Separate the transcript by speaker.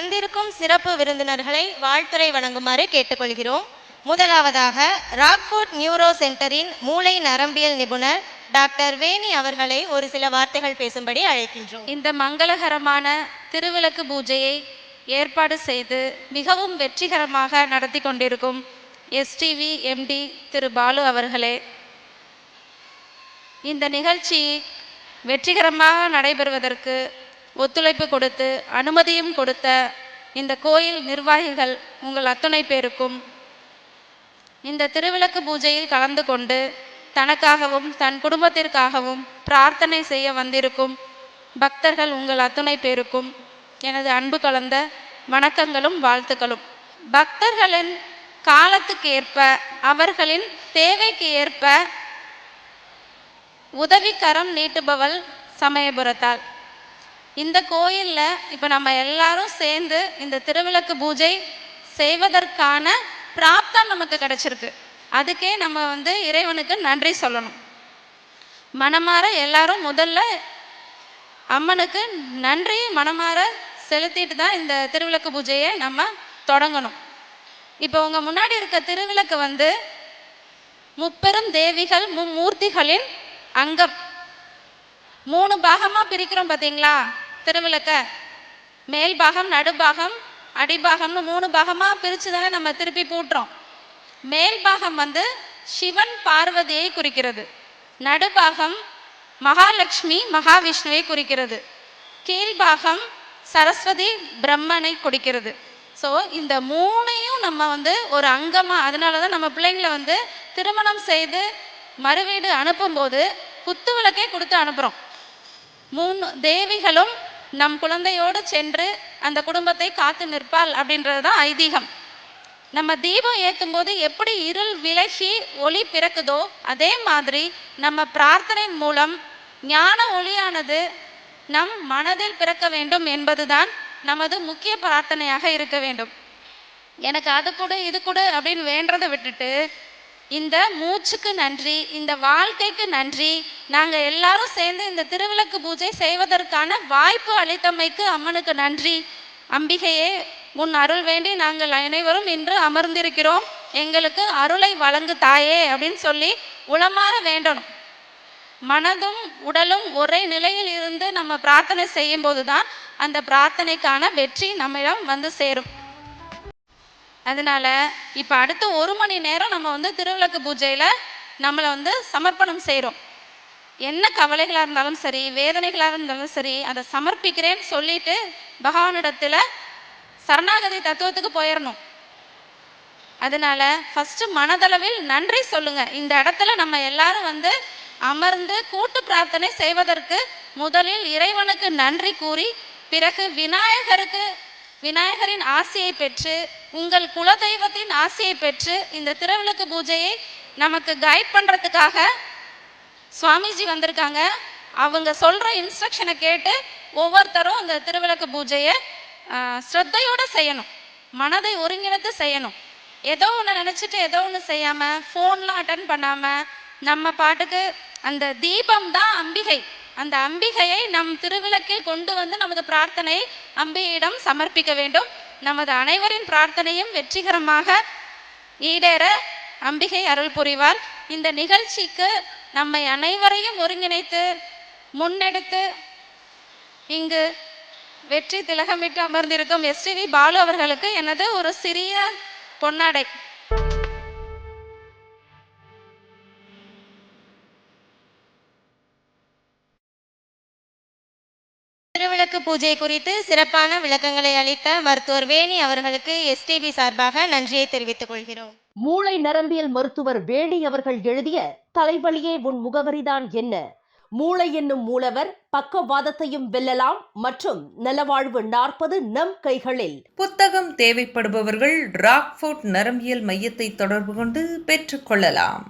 Speaker 1: வந்திருக்கும் சிறப்பு விருந்தினர்களை வாழ்த்துரை வழங்குமாறு கேட்டுக்கொள்கிறோம். முதலாவதாக ராக்ஃபோர்ட் நியூரோ சென்டரின் மூளை நரம்பியல் நிபுணர் டாக்டர் வேணி அவர்களை ஒரு சில வார்த்தைகள் பேசும்படி அழைக்கின்றோம்.
Speaker 2: இந்த மங்களகரமான திருவிளக்கு பூஜையை ஏற்பாடு செய்து மிகவும் வெற்றிகரமாக நடத்தி கொண்டிருக்கும் எஸ்டிவி எம்டி திரு பாலு அவர்களே இந்த நிகழ்ச்சி வெற்றிகரமாக நடைபெறுவதற்கு ஒத்துழைப்பு கொடுத்து அனுமதியும் கொடுத்த இந்த கோயில் நிர்வாகிகள் உங்கள் அத்துணை பேருக்கும் இந்த திருவிளக்கு பூஜையில் கலந்து கொண்டு தனக்காகவும் தன் குடும்பத்திற்காகவும் பிரார்த்தனை செய்ய வந்திருக்கும் பக்தர்கள் உங்கள் அத்துணை பேருக்கும் எனது அன்பு கலந்த வணக்கங்களும் வாழ்த்துக்களும். பக்தர்களின் காலத்துக்கு ஏற்ப அவர்களின் தேவைக்கு ஏற்ப உதவிக்கரம் நீட்டுபவள் சமயபுரத்தால் இந்த கோயிலில் இப்போ நம்ம எல்லாரும் சேர்ந்து இந்த திருவிளக்கு பூஜை செய்வதற்கான பிராப்தம் நமக்கு கிடைச்சிருக்கு. அதுக்கே நம்ம வந்து இறைவனுக்கு நன்றி சொல்லணும். மனமாற எல்லாரும் முதல்ல அம்மனுக்கு நன்றி மனமாற செலுத்திட்டு தான் இந்த திருவிளக்கு பூஜையை நம்ம தொடங்கணும். இப்போ உங்கள் முன்னாடி இருக்க திருவிளக்கு வந்து முப்பெரும் தேவிகள் மும்மூர்த்திகளின் அங்கம். மூணு பாகமாக பிரிக்கிறோம் பார்த்தீங்களா திருவிளக்க. மேல் பாகம் நடுபாகம் அடிபாகம்னு மூணு பாகமாக பிரித்து தானே நம்ம திருப்பி போட்டுறோம். மேல் பாகம் வந்து சிவன் பார்வதியை குறிக்கிறது. நடுபாகம் மகாலட்சுமி மகாவிஷ்ணுவை குறிக்கிறது. கீழ்பாகம் சரஸ்வதி பிரம்மனை குறிக்கிறது. ஸோ இந்த மூணையும் நம்ம வந்து ஒரு அங்கமாக அதனால தான் நம்ம பிள்ளைங்களை வந்து திருமணம் செய்து மறுவீடு அனுப்பும்போது குத்து விளக்கே கொடுத்து அனுப்புகிறோம் மூணு தேவிகளும் நம் குழந்தையோடு சென்று அந்த குடும்பத்தை காத்து நிற்பாள் அப்படின்றது தான் ஐதீகம். நம்ம தீபம் ஏற்றும் போது எப்படி இருள் விலகி ஒளி பிறக்குதோ அதே மாதிரி நம்ம பிரார்த்தனை மூலம் ஞான ஒளியானது நம் மனதில் பிறக்க வேண்டும் என்பதுதான் நமது முக்கிய பிரார்த்தனையாக இருக்க வேண்டும். எனக்கு அது கூட இது கூட அப்படின்னு வேண்டதை விட்டுட்டு இந்த மூச்சுக்கு நன்றி இந்த வாழ்க்கைக்கு நன்றி. நாங்கள் எல்லாரும் சேர்ந்து இந்த திருவிளக்கு பூஜை செய்வதற்கான வாய்ப்பு அளித்தமைக்கு அம்மனுக்கு நன்றி. அம்பிகையே உன் அருள் வேண்டி நாங்கள் அனைவரும் இன்று அமர்ந்திருக்கிறோம். எங்களுக்கு அருளை வழங்கு தாயே அப்படின்னு சொல்லி உளமாற வேண்டணும். மனதும் உடலும் ஒரே நிலையில் இருந்து நம்ம பிரார்த்தனை செய்யும் போது தான் அந்த பிரார்த்தனைக்கான வெற்றி நம்மிடம் வந்து சேரும். அதனால இப்போ அடுத்த ஒரு மணி நேரம் நம்ம வந்து திருவிளக்கு பூஜையில் நம்மளை வந்து சமர்ப்பணம் செய்கிறோம் என்ன கவலைகளாக இருந்தாலும் சரி வேதனைகளாக இருந்தாலும் சரி அதை சமர்ப்பிக்கிறேன்னு சொல்லிட்டு பகவானிடத்தில் சரணாகதி தத்துவத்துக்கு போயிடணும் அதனால ஃபஸ்ட்டு மனதளவில் நன்றி சொல்லுங்க. இந்த இடத்துல நம்ம எல்லாரும் வந்து அமர்ந்து கூட்டு பிரார்த்தனை செய்வதற்கு முதலில் இறைவனுக்கு நன்றி கூறி பிறகு விநாயகருக்கு விநாயகரின் ஆசையை பெற்று உங்கள் குலதெய்வத்தின் ஆசையை பெற்று இந்த திருவிளக்கு பூஜையை நமக்கு கைட் பண்ணுறதுக்காக சுவாமிஜி வந்திருக்காங்க. அவங்க சொல்கிற இன்ஸ்ட்ரக்ஷனை கேட்டு ஒவ்வொருத்தரும் அந்த திருவிளக்கு பூஜையை ஸ்ரத்தையோடு செய்யணும். மனதை ஒருங்கிணைத்து செய்யணும். ஏதோ ஒன்று நினச்சிட்டு ஏதோ ஒன்று செய்யாமல் ஃபோன்லாம் அட்டன் பண்ணாமல் நம்ம பாட்டுக்கு அந்த தீபம் தான் அம்பிகை. அந்த அம்பிகையை நம் திருவிளக்கில் கொண்டு வந்து நமது பிரார்த்தனையை அம்பிகையிடம் சமர்ப்பிக்க வேண்டும். நமது அனைவரின் பிரார்த்தனையும் வெற்றிகரமாக ஈடேற அம்பிகை அருள் புரிவார். இந்த நிகழ்ச்சிக்கு நம்மை அனைவரையும் ஒருங்கிணைத்து முன்னெடுத்து இங்கு வெற்றி திலகமிட்டு அமர்ந்திருக்கும் எஸ்டிவி பாலு அவர்களுக்கு எனது ஒரு சிறிய பொன்னாடை.
Speaker 1: திருவிளக்கு பூஜை குறித்து சிறப்பான விளக்கங்களை அளித்த மருத்துவர் வேணி அவர்களுக்கு எஸ்டிபி சார்பாக நன்றியை தெரிவித்துக் கொள்கிறோம்.
Speaker 3: மூளை நரம்பியல் மருத்துவர் வேணி அவர்கள் எழுதிய தலைவலியே உன் முகவரிதான் என்ன? மூளை என்னும் மூலவர் பக்கவாதத்தையும் வெல்லலாம் மற்றும் நலவாழ்வு நாற்பது நம் கைகளில்.
Speaker 4: புத்தகம் தேவைப்படுபவர்கள் ராக்ஃபோர்ட் நரம்பியல் மையத்தை தொடர்பு கொண்டு பெற்றுக்கொள்ளலாம்